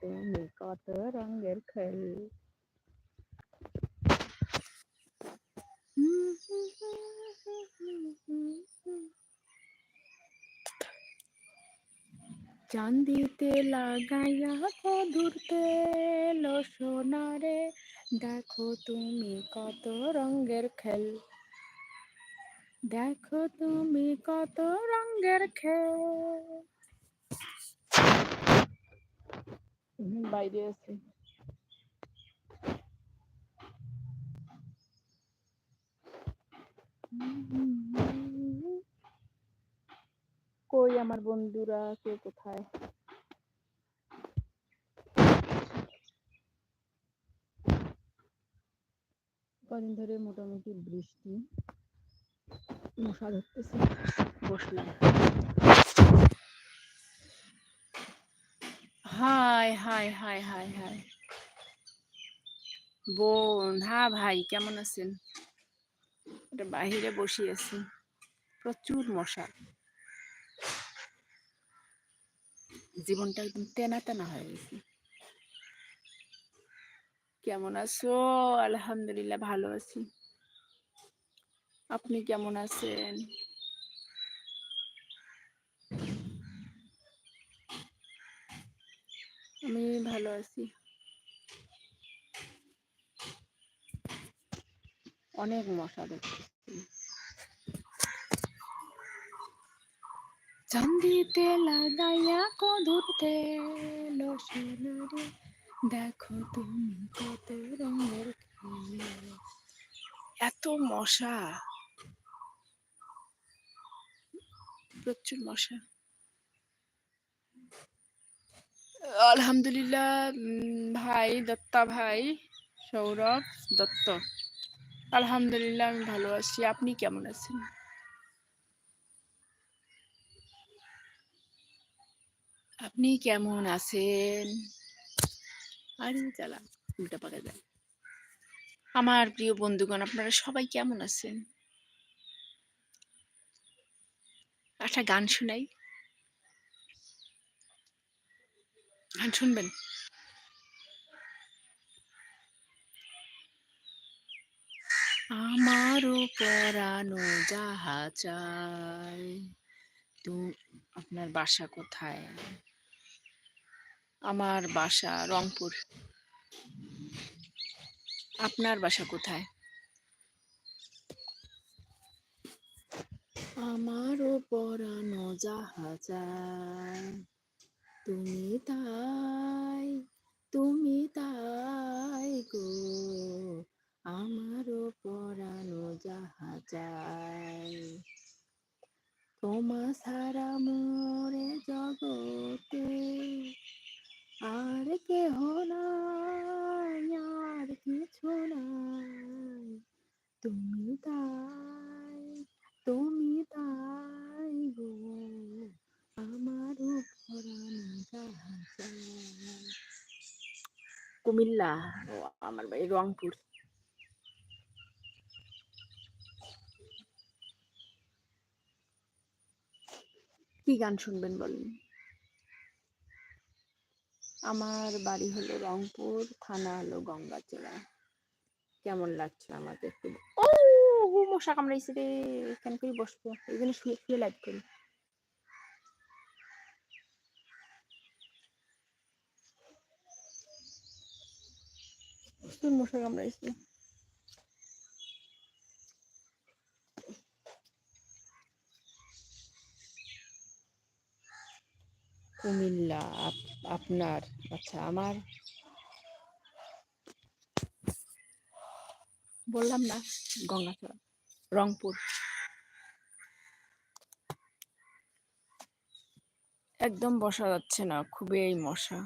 তুমি কত রঙের খেল চান্দিতে লাগাইয়া কদুর তেল, সোনারে দেখো তুমি কত রঙের খেল। দেখো তুমি কত রঙের খেল। কই আমার বন্ধুরা কে কোথায়? কদিন ধরে মোটামুটি বৃষ্টি মশা ধরতেছে। বসলাম হাই হাই হাই হাই বোন হ্যাঁ ভাই, কেমন আছেন? এটা বাহিরে বসে আছি। প্রচুর মশা। জীবনটা একদম তেনা তেনা হয়ে গেছে। কেমন আছো? আলহামদুলিল্লাহ, ভালো আছি। আপনি কেমন আছেন? আমি ভালো আছি। অনেক মশা দেখতেছি। চান্দিতে লাগাইয়া কদুর তেল দেখো তুমি কত রঙের। এত মশা। প্রচুর মশা। আলহামদুলিল্লাহ ভাই, দত্তা ভাই, সৌরভ, দত্ত। আলহামদুলিল্লাহ, আমি ভালো আছি। আপনি কেমন আছেন? আপনি কেমন আছেন? আরে, চালা, উল্টা পাকা যায় আমার প্রিয় বন্ধুগণ, আপনারা সবাই কেমন আছেন? একটা গান শোনাই। গান শুনবেন। আমারও পরানো যাহা চায় তো, আপনার বাসা কোথায়? আমার বাসা রংপুর। আপনার বাসা কোথায়? আমারও পরানো যাহা চায় তুমি তাই তুমি তাই গো। আমারও পরানো যাহা চায় তোমা সারা মোরে জগতে আর কেহ নাই আর কিছু নাই তুমি তাই তুমি তাই গো আমার পরানো যাহা চায়। কুমিল্লা ও আমার বাড়ি রংপুর। কি গান শুনবেন বলেন? আমার বাড়ি হলো রংপুর থানা হলো গঙ্গাচড়া। কেমন লাগছে আমাকে একটু ও মশা কামড়াইছে রে। কেন করে বসবো? এই জন্য শুয়ে শুয়ে লাইভ করি। প্রচুর মশা কামড়াইছে কুমিল্লা আপ- আপনার আচ্ছা আমার বললাম না গঙ্গাচড়া রংপুর। একদম বসা যাচ্ছে না, খুবই মশা।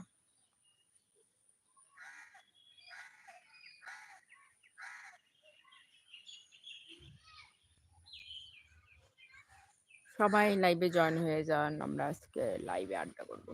সবাই লাইভে জয়েন হয়ে যান আমরা আজকে লাইভে আড্ডা করব।